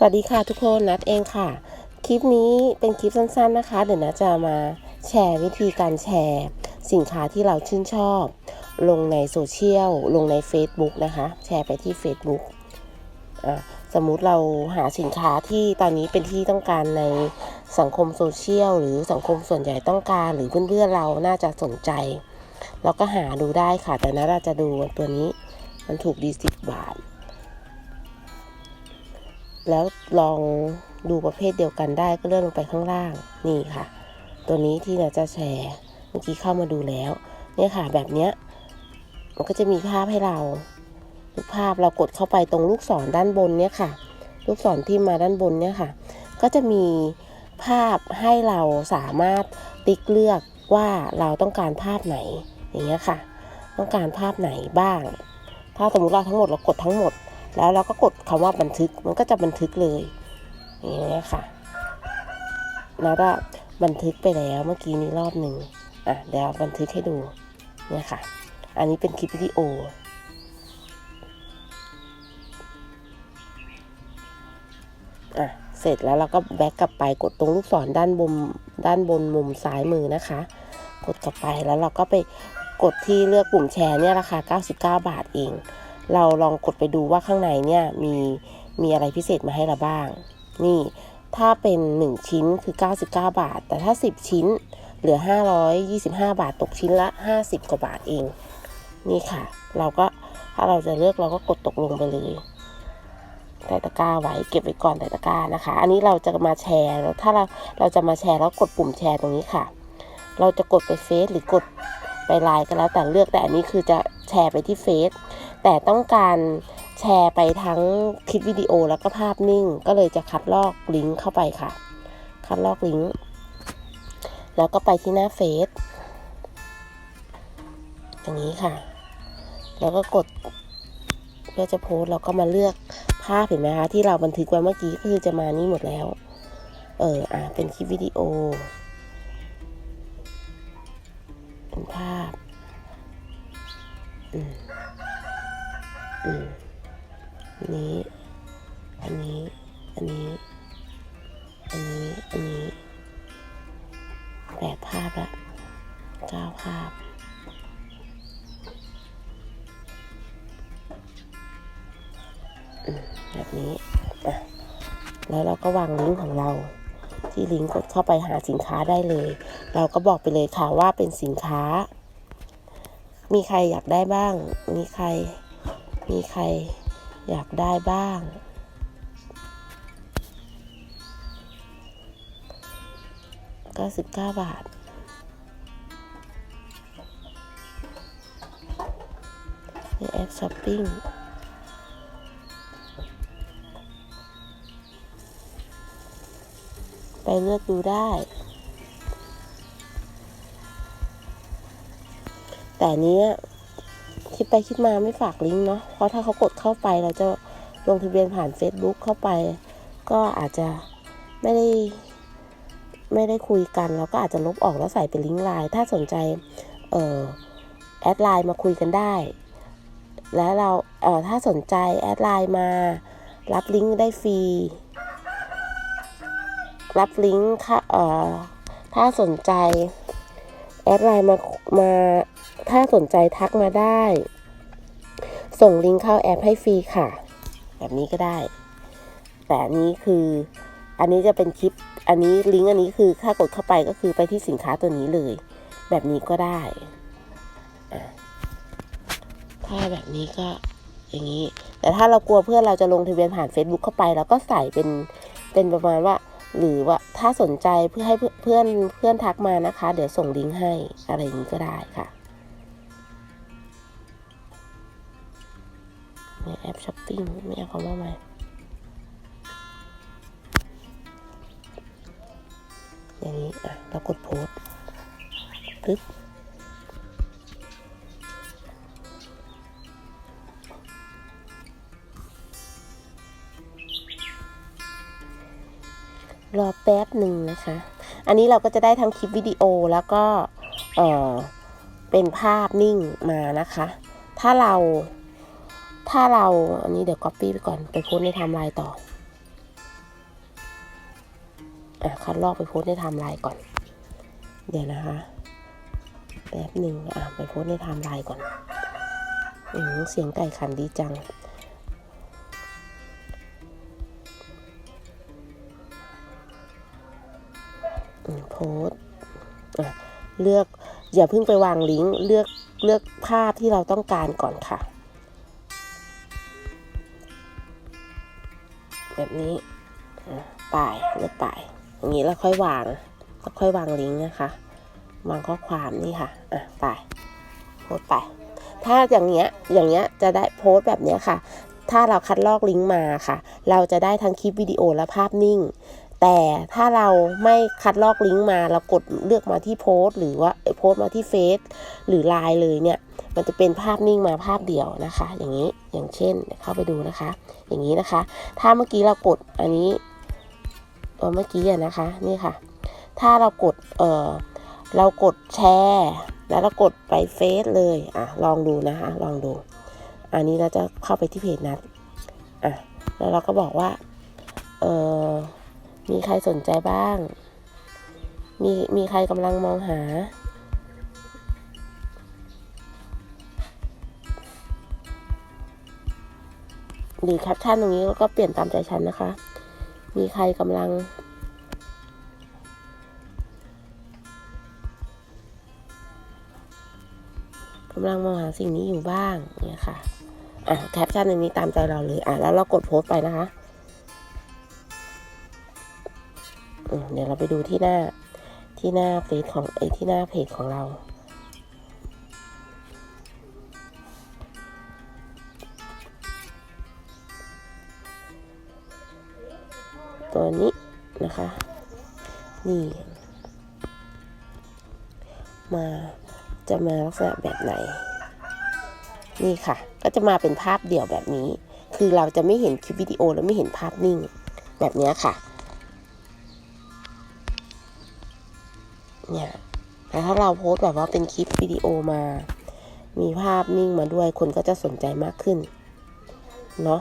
สวัสดีค่ะทุกคนนัดเองค่ะ คลิปนี้เป็นคลิปสั้นๆนะคะ เดี๋ยวนัดจะมาแชร์วิธีการแชร์ สินค้าที่เราชื่นชอบ ลงในโซเชียลลงใน Facebook นะคะ แชร์ไปที่ Facebook อะสมมุติเราหาสินค้าที่ตอนนี้เป็นที่ต้องการในสังคมโซเชียลหรือสังคมส่วนใหญ่ต้องการหรือเพื่อนๆเราน่าจะสนใจ เราก็หาดูได้ค่ะแต่นัดจะดูตัวนี้มันถูกดีสิบบาท แล้วลองดูประเภทเดียวกันได้ก็เลื่อนลงไปข้างล่างนี่ค่ะ ตัวนี้ที่เราจะแชร์เมื่อกี้เข้ามาดูแล้วเนี่ยค่ะแบบเนี้ยมันก็จะมีภาพให้เราทุกภาพเรากดเข้าไปตรงลูกศรด้านบนเนี่ยค่ะ ลูกศรที่มาด้านบนเนี่ยค่ะ ก็จะมีภาพให้เราสามารถติ๊กเลือกว่าเราต้องการภาพไหนอย่างเงี้ยค่ะ ต้องการภาพไหนบ้าง ถ้าสมมติเราทั้งหมดเรากดทั้งหมด แล้วเราก็กดคำว่าบันทึกมันก็จะบันทึกเลยอย่างนี้ยค่ะ แล้วก็บันทึกไปแล้วเมื่อกี้นี้รอบหนึ่งอะเดี๋ยวบันทึกให้ดูเนี่ยค่ะ อันนี้เป็นคลิปวิดีโออะเสร็จแล้วเราก็แบ็กกลับไปกดตรงลูกศรด้านบนด้านบนมุมซ้ายมือนะคะ กดกลับไปแล้วเราก็ไปกดที่เลือกปุ่มแชร์เนี่ยราคา 99 บาทเอง เราลองกดไปดูว่าข้างในเนี่ยมีมีอะไรพิเศษมาให้เราบ้าง นี่ถ้าเป็น 1 ชิ้นคือ 99 บาท แต่ถ้า 10 ชิ้นเหลือ 525 บาท ตกชิ้นละ 50 กว่าบาทเอง นี่ค่ะ เราก็ถ้าเราจะเลือกเราก็กดตกลงไปเลยใส่ตะกร้าไว้เก็บไว้ก่อนใส่ตะกร้านะคะ อันนี้เราจะมาแชร์แล้วถ้าเราเราจะมาแชร์แล้วกดปุ่มแชร์ตรงนี้ค่ะ เราจะกดไปเฟซหรือกดไปไลน์ก็แล้วแต่เลือกแต่อันนี้คือจะแชร์ไปที่เฟซ แต่ต้องการแชร์ไปทั้งคลิปวิดีโอแล้วก็ภาพนิ่ง ก็เลยจะคัดลอกลิงก์เข้าไปค่ะ คัดลอกลิงก์แล้วก็ไปที่หน้าเฟซอย่างนี้ค่ะ แล้วก็กดเพื่อจะโพสเราก็มาเลือกภาพเห็นไหมคะที่เราบันทึกไว้เมื่อกี้ก็คือจะมานี่หมดแล้ว เอออ่าเป็นคลิปวิดีโอ เก้าภาพแบบนี้อะแล้วเราก็วางลิงก์ของเรา ที่ลิงก์กดเข้าไปหาสินค้าได้เลย เราก็บอกไปเลยค่ะว่าเป็นสินค้า มีใครอยากได้บ้าง มีใคร มีใครอยากได้บ้างก็สิบเก้าบาท ช้อปปิ้ง ไปเลือกดูได้ แต่นเนี้ยคิดไปคิดมาไม่ฝากลิงก์เนาะ เพราะถ้าเขากดเข้าไปเราจะลงทะเบียนผ่าน Facebook เข้าไป ก็อาจจะไม่ได้ไม่ได้คุยกันเราก็อาจจะลบออกแล้วใส่เป็นลิงก์ไลน์ถ้าสนใจเอ่อแอดไลน์มาคุยกันได้ แล้วเราเออถ้าสนใจแอดไลน์มา รับลิงก์ได้ฟรี รับลิงก์ค่ะเออถ้าสนใจแอดไลน์มามาถ้าสนใจทักมาได้ ส่งลิงก์เข้าแอปให้ฟรีค่ะ แบบนี้ก็ได้ แต่อันนี้คืออันนี้จะเป็นคลิปอันนี้ลิงก์อันนี้คือถ้ากดเข้าไปก็คือไปที่สินค้าตัวนี้เลย แบบนี้ก็ได้อะ ถ้าแบบนี้ก็อย่างนี้ แต่ถ้าเรากลัวเพื่อนเราจะลงทะเบียนผ่าน Facebook เข้าไปเราก็ใส่เป็นเป็นประมาณว่า หรือว่าถ้าสนใจเพื่อให้เพื่อนเพื่อนทักมานะคะ เดี๋ยวส่งลิงก์ให้อะไรอย่างนี้ก็ได้ค่ะในแอปช้อปปิ้งไม่เอาคำว่ามาอย่างนี้อะเรากดโพสต์ปึ๊บ รอแป๊บหนึ่งนะคะ อันนี้เราก็จะได้ทั้งคลิปวิดีโอแล้วก็เออเป็นภาพนิ่งมานะคะ ถ้าเรา ถ้าเรา อันนี้เดี๋ยว copy ไปก่อนไปโพสในไทม์ไลน์ต่อ อะคัดลอกไปโพสในไทม์ไลน์ก่อน เดี๋ยวนะคะ แป๊บหนึ่งอะไปโพสในไทม์ไลน์ก่อนอืเสียงไก่ขันดีจัง โสเลือกอย่าเพิ่งไปวางลิงก์เลือกเลือกภาพที่เราต้องการก่อนค่ะ แบบนี้ป่ายเลือกป่ายอย่างนี้แล้วค่อยวางแล้วค่อยวางลิงก์นะคะ วางข้อความนี่ค่ะอะไปโพสไป ถ้าอย่างเงี้ยอย่างเงี้ยจะได้โพสต์แบบเนี้ยค่ะ ถ้าเราคัดลอกลิงก์มาค่ะ เราจะได้ทั้งคลิปวิดีโอและภาพนิ่ง แต่ถ้าเราไม่คัดลอกลิงก์มาเรากดเลือกมาที่โพสต์หรือว่าโพสต์มาที่เฟซหรือไลน์เลยเนี่ย มันจะเป็นภาพนิ่งมาภาพเดียวนะคะ อย่างนี้อย่างเช่นเข้าไปดูนะคะ อย่างนี้นะคะ ถ้าเมื่อกี้เรากดอันนี้เออเมื่อกี้อะนะคะนี่ค่ะ ถ้าเรากดเออเรากดแชร์แล้วเรากดไปเฟซเลยอะลองดูนะคะลองดู อันนี้เราจะเข้าไปที่เพจนัดอะแล้วเราก็บอกว่าเออ มีใครสนใจบ้าง มีมีใครกำลังมองหา หรือแคปชั่นตรงนี้ก็เปลี่ยนตามใจฉันนะคะ มีใครกำลัง กำลังมองหาสิ่งนี้อยู่บ้างเนี่ยค่ะ อะแคปชั่นอันนี้ตามใจเราเลย อะแล้วเรากดโพสต์ไปนะคะ เดี๋ยวเราไปดูที่หน้าที่หน้าเฟซของไอที่หน้าเพจของเรา ตัวนี้นะคะ นี่ มาจะมาลักษณะแบบไหน นี่ค่ะ ก็จะมาเป็นภาพเดี่ยวแบบนี้ คือเราจะไม่เห็นคลิปวิดีโอแล้วไม่เห็นภาพนิ่ง แบบนี้ค่ะ เนี่ยแต่ถ้าเราโพสต์แบบว่าเป็นคลิปวิดีโอมา มีภาพนิ่งมาด้วยคนก็จะสนใจมากขึ้น เนาะ